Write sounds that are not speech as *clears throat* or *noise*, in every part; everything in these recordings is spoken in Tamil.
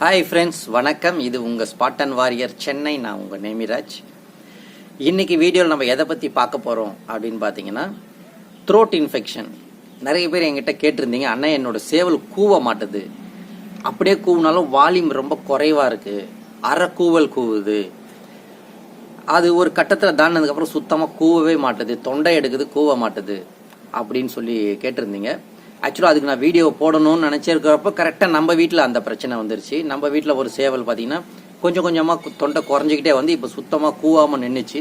ஹாய் ஃப்ரெண்ட்ஸ் வணக்கம். இது உங்கள் ஸ்பாட்டன் வாரியர் சென்னை நான் உங்கள் நேமிராஜ். இன்றைக்கி வீடியோவில் நம்ம எதை பற்றி பார்க்க போகிறோம் அப்படின்னு பார்த்தீங்கன்னா த்ரோட் இன்ஃபெக்ஷன் நிறைய பேர் என்கிட்ட கேட்டிருந்தீங்க அண்ணா என்னோட சேவல் கூவ மாட்டுது. அப்படியே கூவினாலும் வால்யூம் ரொம்ப குறைவாக இருக்குது அரை கூவல் கூவுது. அது ஒரு கட்டத்தில் தாண்டினதுக்கப்புறம் சுத்தமாக கூவவே மாட்டுது. தொண்டை எடுக்குது கூவ மாட்டுது. அப்படின்னு சொல்லி கேட்டிருந்தீங்க. ஆக்சுவலாக அதுக்கு நான் வீடியோ போடணும்னு நினச்சிருக்கிறப்ப கரெக்டாக நம்ம வீட்டில் அந்த பிரச்சனை வந்துருச்சு. நம்ம வீட்டில் ஒரு சேவல் பார்த்தீங்கன்னா கொஞ்சம் கொஞ்சமாக தொண்டை குறைஞ்சிக்கிட்டே வந்து இப்போ சுத்தமாக கூவாமல் நின்றுச்சு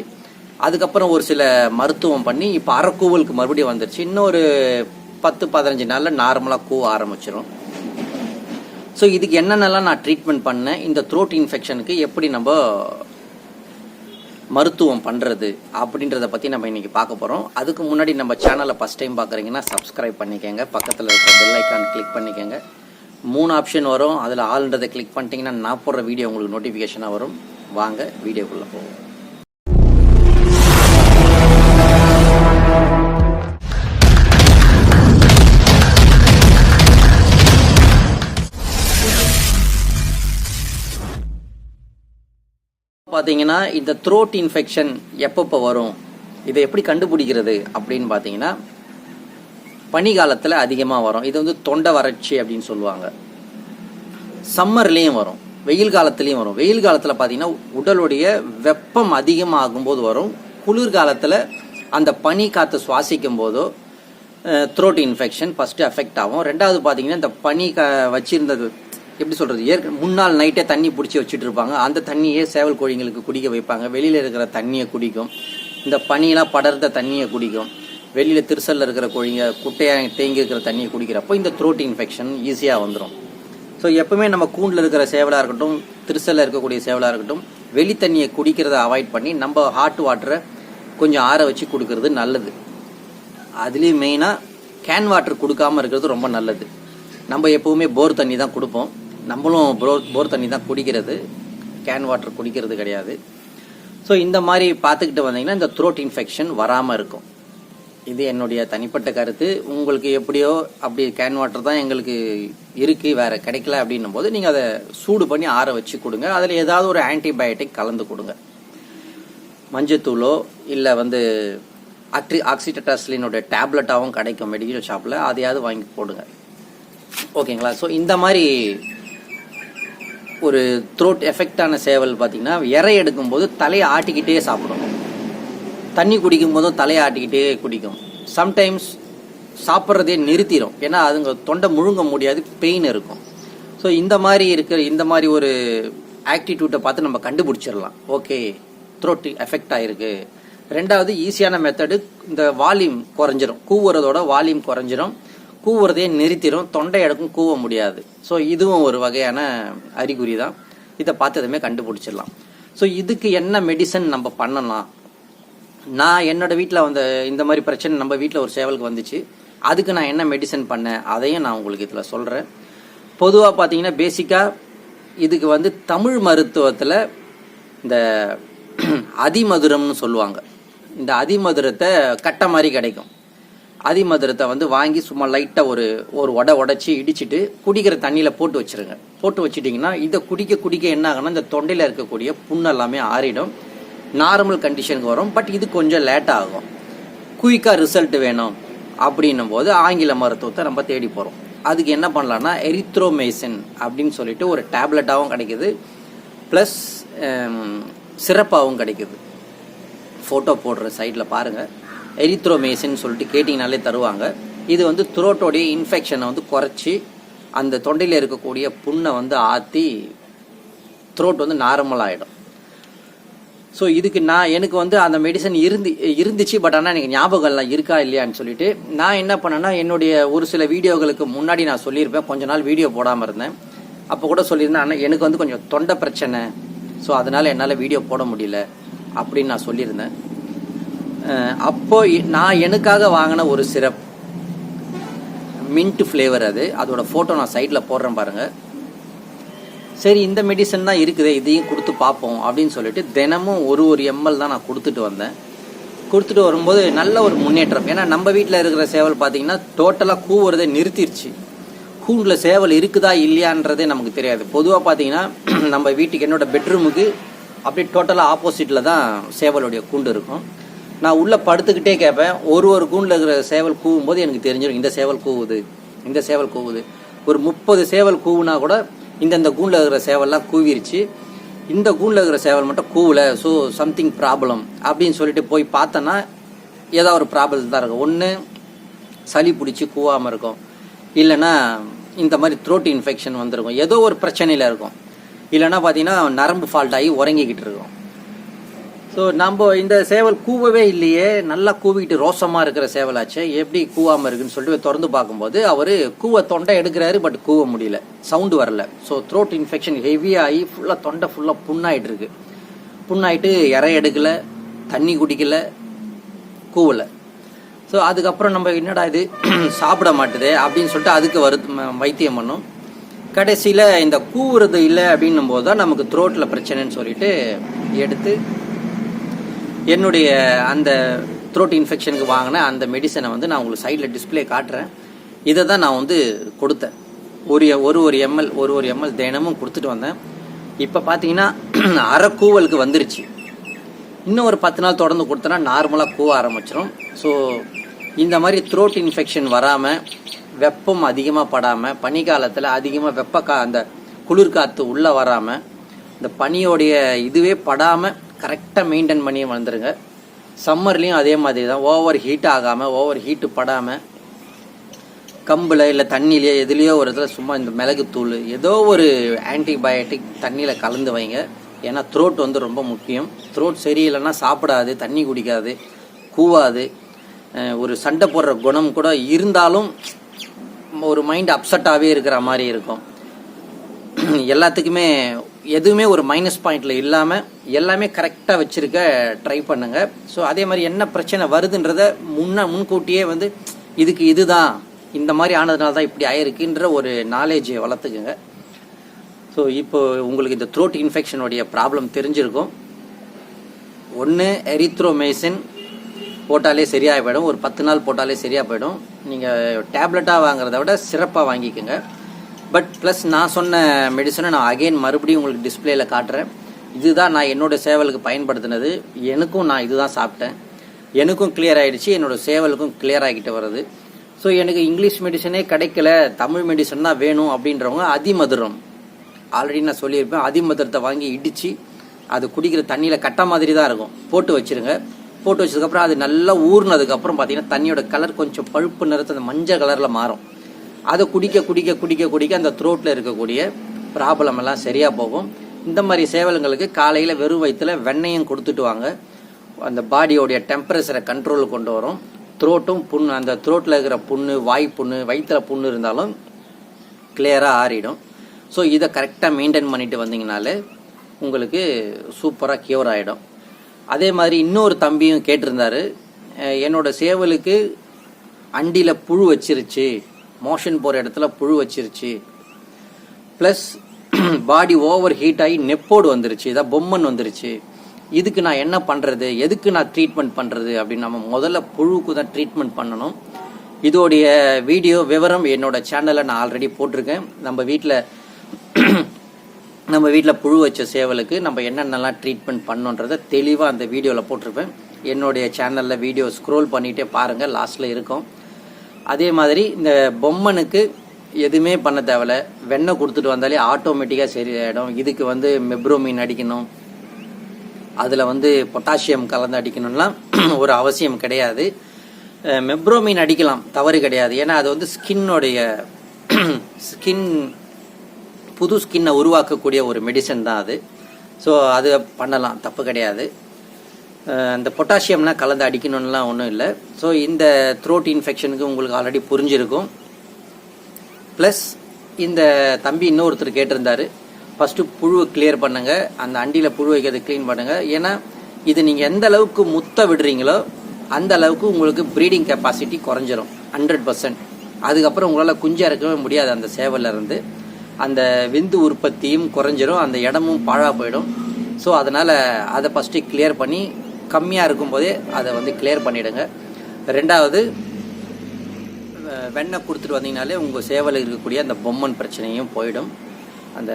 அதுக்கப்புறம் ஒரு சில மருத்துவம் பண்ணி இப்போ அறக்கூவலுக்கு மறுபடியும் வந்துருச்சு. இன்னொரு பத்து பதினஞ்சு நாளில் நார்மலாக கூவ ஆரம்பிச்சிடும் ஸோ இதுக்கு என்னென்னலாம் நான் ட்ரீட்மெண்ட் பண்ணேன்? இந்த த்ரோட் இன்ஃபெக்ஷனுக்கு எப்படி நம்ம மருத்துவம் பண்ணுறது அப்படின்றத பற்றி நம்ம இன்னைக்கு பார்க்க போகிறோம் அதுக்கு முன்னாடி நம்ம சேனலை ஃபஸ்ட் டைம் பார்க்குறீங்கன்னா சப்ஸ்கிரைப் பண்ணிக்கோங்க. பக்கத்தில் இருக்கிற பெல் ஐக்கான் கிளிக் பண்ணிக்கோங்க. மூணு ஆப்ஷன் வரும். அதில் ஆல்ன்றதை கிளிக் பண்ணிட்டீங்கன்னா நான் போடுற வீடியோ உங்களுக்கு நோட்டிஃபிகேஷனாக வரும். வாங்க வீடியோக்குள்ளே போவோம். பார்த்தீங்கன்னா இந்த த்ரோட் இன்ஃபெக்ஷன் எப்பப்போ வரும்? இதை எப்படி கண்டுபிடிக்கிறது அப்படின்னு பார்த்தீங்கன்னா பனிகாலத்தில் அதிகமாக வரும். இது வந்து தொண்டை வறட்சி அப்படின்னு சொல்லுவாங்க. சம்மர்லேயும் வரும். வெயில் காலத்துலேயும் வரும். வெயில் காலத்தில் பார்த்தீங்கன்னா உடலுடைய வெப்பம் அதிகமாகும்போது வரும். குளிர்காலத்தில் அந்த பனி காற்று சுவாசிக்கும் போதோ த்ரோட் இன்ஃபெக்ஷன் ஃபஸ்ட்டு அஃபெக்ட் ஆகும். ரெண்டாவது பார்த்தீங்கன்னா இந்த பனி க வச்சிருந்தது எப்படி சொல்கிறது ஏற்க முன்னாள் நைட்டே தண்ணி பிடிச்சி வச்சுட்டு இருப்பாங்க அந்த தண்ணியே சேவல் கோழிங்களுக்கு குடிக்க வைப்பாங்க. வெளியில் இருக்கிற தண்ணியை குடிக்கும். இந்த பனியெலாம் படர்ந்த தண்ணியை குடிக்கும். வெளியில் திருசலில் இருக்கிற கோழிங்க குட்டையாக தேங்கி இருக்கிற தண்ணியை குடிக்கிறப்போ இந்த த்ரோட் இன்ஃபெக்ஷன் ஈஸியாக வந்துடும் ஸோ எப்பவுமே நம்ம கூண்டில் இருக்கிற சேவலாக இருக்கட்டும் திருசலில் இருக்கக்கூடிய சேவலாக இருக்கட்டும் வெளி தண்ணியை குடிக்கிறத அவாய்ட் பண்ணி நம்ம ஹாட் வாட்டரை கொஞ்சம் ஆற வச்சு கொடுக்கறது நல்லது. அதுலேயும் மெயினாக கேன் வாட்டர் கொடுக்காம இருக்கிறது ரொம்ப நல்லது. நம்ம எப்போவுமே போர் தண்ணி தான் கொடுப்போம். நம்மளும் போர் போர் தண்ணி தான் குடிக்கிறது. கேன் வாட்டர் குடிக்கிறது கிடையாது. ஸோ இந்த மாதிரி பார்த்துக்கிட்டு வந்தீங்கன்னா இந்த த்ரோட் இன்ஃபெக்ஷன் வராமல் இருக்கும். இது என்னுடைய தனிப்பட்ட கருத்து. உங்களுக்கு எப்படியோ அப்படி கேன் வாட்டர் தான் எங்களுக்கு இருக்குது வேறு கிடைக்கல அப்படின்னும் போது நீங்கள் அதை சூடு பண்ணி ஆற வச்சு கொடுங்க. அதில் ஏதாவது ஒரு ஆன்டிபயோட்டிக் கலந்து கொடுங்க. மஞ்சத்தூளோ இல்லை வந்து அக்ரி ஆக்சிடட்டாஸ்லினுடைய டேப்லெட்டாகவும் கிடைக்கும் மெடிக்கல் ஷாப்பில் அதையாவது வாங்கி போடுங்க. ஓகேங்களா ஸோ இந்த மாதிரி ஒரு த்ரோட் எஃபெக்டான சேவல் பார்த்தீங்கன்னா இறை எடுக்கும்போது தலையை ஆட்டிக்கிட்டே சாப்பிடும். தண்ணி குடிக்கும் போதும் தலையை ஆட்டிக்கிட்டே குடிக்கும். சம்டைம்ஸ் சாப்பிட்றதே நிறுத்திடும் ஏன்னா அதுங்க தொண்டை முழுங்க முடியாது பெயின் இருக்கும். ஸோ இந்த மாதிரி இருக்கிற இந்த மாதிரி ஒரு ஆக்டிடியூட்டை பார்த்து நம்ம கண்டுபிடிச்சிடலாம். ஓகே த்ரோட் எஃபெக்ட் ஆகிருக்கு ரெண்டாவது ஈஸியான மெத்தடு இந்த வால்யூம் குறைஞ்சிரும். கூவுறதோட வால்யூம் குறைஞ்சிரும். கூவுறதையே நிறுத்திடும் தொண்டை இடக்கும் கூவ முடியாது. ஸோ இதுவும் ஒரு வகையான அறிகுறி தான் இதை பார்த்ததுமே கண்டுபிடிச்சிடலாம். ஸோ இதுக்கு என்ன மெடிசன் நம்ம பண்ணலாம்? நான் என்னோட வீட்டில் வந்த இந்த மாதிரி பிரச்சனை நம்ம வீட்டில் ஒரு சேவலுக்கு வந்துச்சு. அதுக்கு நான் என்ன மெடிசன் பண்ணேன்? அதையும் நான் உங்களுக்கு இதில் சொல்கிறேன் பொதுவாக பார்த்தீங்கன்னா பேசிக்காக இதுக்கு வந்து தமிழ் மருத்துவத்தில் இந்த *clears throat* அதிமதுரம்னு சொல்லுவாங்க. இந்த அதிமதுரத்தை கட்ட மாதிரி கிடைக்கும். அதிமதுரத்தை வந்து வாங்கி சும்மா லைட்டாக ஒரு ஒரு உடை உடச்சி இடிச்சிட்டு குடிக்கிற தண்ணியில் போட்டு வச்சிருங்க. போட்டு வச்சிட்டிங்கன்னா இதை குடிக்க குடிக்க என்ன ஆகும்னா இந்த தொண்டையில் இருக்கக்கூடிய புண்ணு எல்லாமே ஆறிடும். நார்மல் கண்டிஷனுக்கு வரும். பட் இது கொஞ்சம் லேட் ஆகும். குயிக்காக ரிசல்ட் வேணும் அப்படின்னும் போது ஆங்கில மருத்துவத்தை நம்ம தேடி போகிறோம் அதுக்கு என்ன பண்ணலான்னா எரித்ரோமேசின் அப்படின்னு சொல்லிட்டு ஒரு டேப்லெட்டாகவும் கிடைக்குது. ப்ளஸ் சிறப்பாகவும் கிடைக்குது. ஃபோட்டோ போடுற சைடில் பாருங்கள் எரித்ரோமேசின்னு சொல்லிட்டு கேட்டிங்கனாலே தருவாங்க. இது வந்து த்ரோட்டோடைய இன்ஃபெக்ஷனை வந்து குறைச்சி அந்த தொண்டையில் இருக்கக்கூடிய புண்ணை வந்து ஆற்றி த்ரோட் வந்து நார்மல் ஆகிடும் ஸோ இதுக்கு நான் எனக்கு வந்து அந்த மெடிசன் இருந்து இருந்துச்சு பட் ஆனால் எனக்கு ஞாபகம்லாம் இருக்கா இல்லையான்னு சொல்லிட்டு நான் என்ன பண்ணேன்னா என்னுடைய ஒரு சில வீடியோகளுக்கு முன்னாடி நான் சொல்லியிருப்பேன். கொஞ்ச நாள் வீடியோ போடாமல் இருந்தேன். அப்போ கூட சொல்லியிருந்தேன் ஆனால் எனக்கு வந்து கொஞ்சம் தொண்டை பிரச்சனை. ஸோ அதனால் என்னால் வீடியோ போட முடியல. அப்படின்னு நான் சொல்லியிருந்தேன். அப்போ நான் எனக்காக வாங்கின ஒரு சிரப் மின்ட் ஃப்ளேவர் அது. அதோட ஃபோட்டோ நான் சைட்டில் போடுறேன் பாருங்கள் சரி இந்த மெடிசன் தான் இருக்குது இதையும் கொடுத்து பார்ப்போம் அப்படின்னு சொல்லிட்டு தினமும் ஒரு ஒரு எம்எல் தான் நான் கொடுத்துட்டு வந்தேன். கொடுத்துட்டு வரும்போது நல்ல ஒரு முன்னேற்றம். ஏன்னா நம்ம வீட்டில் இருக்கிற சேவல் பார்த்தீங்கன்னா டோட்டலாக கூவுறதை நிறுத்திடுச்சு கூண்டில் சேவல் இருக்குதா இல்லையான்றதே நமக்கு தெரியாது. பொதுவாக பார்த்தீங்கன்னா *clears throat* நம்ம வீட்டுக்கு என்னோட பெட்ரூமுக்கு அப்படியே டோட்டலாக ஆப்போசிட்டில் தான் சேவலுடைய கூண்டு இருக்கும். நான் உள்ளே படுத்துக்கிட்டே கேட்பேன். ஒரு ஒரு கூண்டில் இருக்கிற சேவல் கூவும்போது எனக்கு தெரிஞ்சிடும் இந்த சேவல் கூவுது இந்த சேவல் கூவுது. ஒரு முப்பது சேவல் கூவுனா கூட இந்தந்த கூண்டில் இருக்கிற சேவல்லாம் கூவிருச்சு. இந்த கூண்டில் இருக்கிற சேவல் மட்டும் கூவல ஸோ சம்திங் ப்ராப்ளம் அப்படின்னு சொல்லிட்டு போய் பார்த்தோன்னா ஏதோ ஒரு ப்ராப்ளம் தான் இருக்கும். ஒன்று சளி பிடிச்சி கூவாமல் இருக்கும். இல்லைன்னா இந்த மாதிரி த்ரோட் இன்ஃபெக்ஷன் வந்திருக்கும். ஏதோ ஒரு பிரச்சனையில் இருக்கும். இல்லைன்னா பார்த்தீங்கன்னா நரம்பு ஃபால்ட் ஆகி உறங்கிக்கிட்டு இருக்கும். ஸோ நம்ம இந்த சேவல் கூவவே இல்லையே. நல்லா கூவிக்கிட்டு ரோசமாக இருக்கிற சேவலாச்சே. எப்படி கூவாமல் இருக்குன்னு சொல்லிட்டு திறந்து பார்க்கும்போது அவர் கூவ தொண்டை எடுக்கிறாரு பட் கூவ முடியல. சவுண்டு வரல. ஸோ த்ரோட் இன்ஃபெக்ஷன் ஹெவியாகி ஃபுல்லாக தொண்டை ஃபுல்லாக புண்ணாயிட்டு இருக்கு. புண்ணாயிட்டு இறை எடுக்கல தண்ணி குடிக்கல கூவலை. ஸோ அதுக்கப்புறம் நம்ம என்னடா இது? *clears throat* சாப்பிட மாட்டுது அப்படின்னு சொல்லிட்டு அதுக்கு வரு வைத்தியம் பண்ணும். கடைசியில் இந்த கூவுறது இல்லை அப்படின்னும் போது தான் நமக்கு த்ரோட்டில் பிரச்சனைன்னு சொல்லிட்டு எடுத்து என்னுடைய அந்த த்ரோட் இன்ஃபெக்ஷனுக்கு வாங்கின அந்த மெடிசனை வந்து நான் உங்களுக்கு சைடில் டிஸ்பிளே காட்டுறேன். இதை தான் நான் வந்து கொடுத்தேன். ஒரு ஒரு ஒரு எம்எல் ஒரு ஒரு எம்எல் தினமும் கொடுத்துட்டு வந்தேன். இப்போ பார்த்தீங்கன்னா *clears throat* அறக்கூவலுக்கு வந்துருச்சு. இன்னும் ஒரு பத்து நாள் தொடர்ந்து கொடுத்தனா நார்மலாக கூவ ஆரம்பிச்சிடும் ஸோ இந்த மாதிரி த்ரோட் இன்ஃபெக்ஷன் வராமல் வெப்பம் அதிகமாக படாமல் பனிக்காலத்தில் அதிகமாக வெப்ப கா அந்த குளிர்காற்று உள்ளே வராமல் இந்த பனியோடைய இதுவே படாமல் கரெக்டாக மெயின்டைன் பண்ணி வந்துடுங்க சம்மர்லேயும் அதே மாதிரி தான் ஓவர் ஹீட் ஆகாமல் ஓவர் ஹீட்டு படாமல் கம்பில் இல்லை தண்ணியிலையோ எதுலேயோ ஒரு இடத்துல சும்மா இந்த மிளகுத்தூள் ஏதோ ஒரு ஆன்டிபயோட்டிக் தண்ணியில் கலந்து வைங்க. ஏன்னா த்ரோட் வந்து ரொம்ப முக்கியம். த்ரோட் சரியில்லைன்னா சாப்பிடாது தண்ணி குடிக்காது கூவாது. ஒரு சண்டை போடுற குணம் கூட இருந்தாலும் ஒரு மைண்ட் அப்செட்டாகவே இருக்கிற மாதிரி இருக்கும். எல்லாத்துக்குமே எதுவுமே ஒரு மைனஸ் பாயிண்ட்டில் இல்லாமல் எல்லாமே கரெக்டாக வச்சுருக்க ட்ரை பண்ணுங்க. ஸோ அதே மாதிரி என்ன பிரச்சனை வருதுன்றத முன்ன முன்கூட்டியே வந்து இதுக்கு இதுதான் இந்த மாதிரி ஆனதுனால தான் இப்படி ஆயிருக்குன்ற ஒரு நாலேஜை வளர்த்துக்குங்க. ஸோ இப்போ உங்களுக்கு இந்த த்ரோட் இன்ஃபெக்ஷனுடைய ப்ராப்ளம் தெரிஞ்சிருக்கும். ஒன்று எரித்ரோமேசின் போட்டாலே சரியாக போயிடும். ஒரு பத்து நாள் போட்டாலே சரியாக போயிடும். நீங்கள் டேப்லெட்டாக வாங்குறத விட சிறப்பாக வாங்கிக்கோங்க. பட் ப்ளஸ் நான் சொன்ன மெடிசனை நான் அகைன் மறுபடியும் உங்களுக்கு டிஸ்பிளேல காட்டுறேன். இதுதான் நான் என்னோட சேவலுக்கு பயன்படுத்தினது. எனக்கும் நான் இதுதான் சாப்பிட்டேன். எனக்கும் கிளியர் ஆகிடுச்சு என்னோடய சேவலுக்கும் கிளியர் ஆகிட்டு வருது ஸோ எனக்கு இங்கிலீஷ் மெடிசனே கிடைக்கல. தமிழ் மெடிசன் தான் வேணும் அப்படின்றவங்க அதிமதுரம். ஆல்ரெடி நான் சொல்லியிருப்பேன். அதிமதுரத்தை வாங்கி இடித்து அது குடிக்கிற தண்ணியில் கட்ட மாதிரி தான் இருக்கும். போட்டு வச்சிருங்க. போட்டு வச்சதுக்கப்புறம் அது நல்லா ஊறினதுக்கப்புறம் பார்த்தீங்கன்னா தண்ணியோட கலர் கொஞ்சம் பழுப்பு நிறத்து அந்த மஞ்சள் கலரில் மாறும். அதை குடிக்க குடிக்க குடிக்க குடிக்க அந்த த்ரோட்டில் இருக்கக்கூடிய ப்ராப்ளம் எல்லாம் சரியாக போகும். இந்த மாதிரி சேவலுங்களுக்கு காலையில் வெறும் வயிற்றுல வெண்ணையும் கொடுத்துட்டு வாங்க. அந்த பாடியோடைய டெம்பரேச்சரை கண்ட்ரோல் கொண்டு வரும். த்ரோட்டும் புண்ணு அந்த த்ரோட்டில் இருக்கிற புண்ணு வாய் புண்ணு வயிற்றுல புண்ணு இருந்தாலும் கிளியராக ஆறிடும். ஸோ இதை கரெக்டாக மெயின்டைன் பண்ணிட்டு வந்தீங்கனாலே உங்களுக்கு சூப்பராக கியூர் ஆகிடும் அதே மாதிரி இன்னொரு தம்பியும் கேட்டிருந்தாரு என்னோடய என்னோட சேவலுக்கு அண்டியில் புழு வச்சிருச்சு. மோஷன் போகிற இடத்துல புழு வச்சிருச்சு. ப்ளஸ் பாடி ஓவர் ஹீட் ஆகி நெப்போடு வந்துருச்சு. இதான் பொம்மன் வந்துருச்சு. இதுக்கு நான் என்ன பண்ணுறது எதுக்கு நான் ட்ரீட்மெண்ட் பண்ணுறது அப்படின்னு நம்ம முதல்ல புழுவுக்கு தான் ட்ரீட்மெண்ட் பண்ணணும். இதோடைய வீடியோ விவரம் என்னோட சேனலில் நான் ஆல்ரெடி போட்டிருக்கேன். நம்ம வீட்டில் *clears throat* நம்ம வீட்டில் புழு வச்ச சேவலுக்கு நம்ம என்னென்னலாம் ட்ரீட்மெண்ட் பண்ணோன்றதை தெளிவாக அந்த வீடியோவில் போட்டிருப்பேன். என்னுடைய சேனலில் வீடியோ ஸ்க்ரோல் பண்ணிகிட்டே பாருங்கள் லாஸ்ட்டில் இருக்கும். அதே மாதிரி இந்த பொம்மனுக்கு எதுவுமே பண்ண தேவையில்ல. வெண்ணெய் கொடுத்துட்டு வந்தாலே ஆட்டோமேட்டிக்காக சரியாயிடும். இதுக்கு வந்து மெப்ரோமின் அடிக்கணும். அதில் வந்து பொட்டாசியம் கலந்து அடிக்கணும்லாம் *clears throat* ஒரு அவசியம் கிடையாது. மெப்ரோமீன் மெப்ரோமின் அடிக்கலாம். தவறு கிடையாது. ஏன்னா அது வந்து ஸ்கின்னுடைய ஸ்கின் *clears throat* புது ஸ்கின்னை உருவாக்கக்கூடிய ஒரு மெடிசன் தான் அது. ஸோ அது பண்ணலாம். தப்பு கிடையாது. அந்த பொட்டாசியம்லாம் கலந்து அடிக்கணும்லாம் ஒன்றும் இல்லை. ஸோ இந்த த்ரோட் இன்ஃபெக்ஷனுக்கு உங்களுக்கு ஆல்ரெடி புரிஞ்சிருக்கும். ப்ளஸ் இந்த தம்பி இன்னொருத்தர் கேட்டிருந்தாரு. ஃபஸ்ட்டு புழுவை கிளியர் பண்ணுங்கள் அந்த அண்டியில் புழு வைக்கிறத க்ளீன் பண்ணுங்கள் ஏன்னா இது நீங்கள் எந்த அளவுக்கு முத்த விடுறீங்களோ அந்த அளவுக்கு உங்களுக்கு ப்ரீடிங் கெப்பாசிட்டி குறைஞ்சிரும். ஹண்ட்ரட் பர்சன்ட் அதுக்கப்புறம் உங்களால் குஞ்சு இறக்கவே முடியாது அந்த சேவல்ல இருந்து. அந்த விந்து உற்பத்தியும் குறைஞ்சிரும். அந்த இடமும் பாழாக போயிடும். ஸோ அதனால் அதை ஃபஸ்ட்டு கிளியர் பண்ணி கம்மியாக இருக்கும்போதே அதை வந்து கிளியர் பண்ணிவிடுங்க ரெண்டாவது வெண்ணெய் கொடுத்துட்டு வந்தீங்கனாலே உங்கள் சேவல் இருக்கக்கூடிய அந்த பொம்மன் பிரச்சனையும் போயிடும். அந்த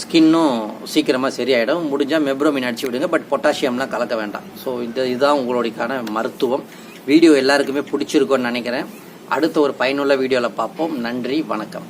ஸ்கின்னும் சீக்கிரமாக சரியாயிடும். முடிஞ்சால் மெப்ரோமின் அடிச்சு விடுங்க பட் பொட்டாசியம்லாம் கலக்க வேண்டாம். ஸோ இந்த இதுதான் உங்களுடையக்கான மருத்துவம். வீடியோ எல்லாருக்குமே பிடிச்சிருக்கோன்னு நினைக்கிறேன். அடுத்த ஒரு பயனுள்ள வீடியோவில் பார்ப்போம். நன்றி வணக்கம்.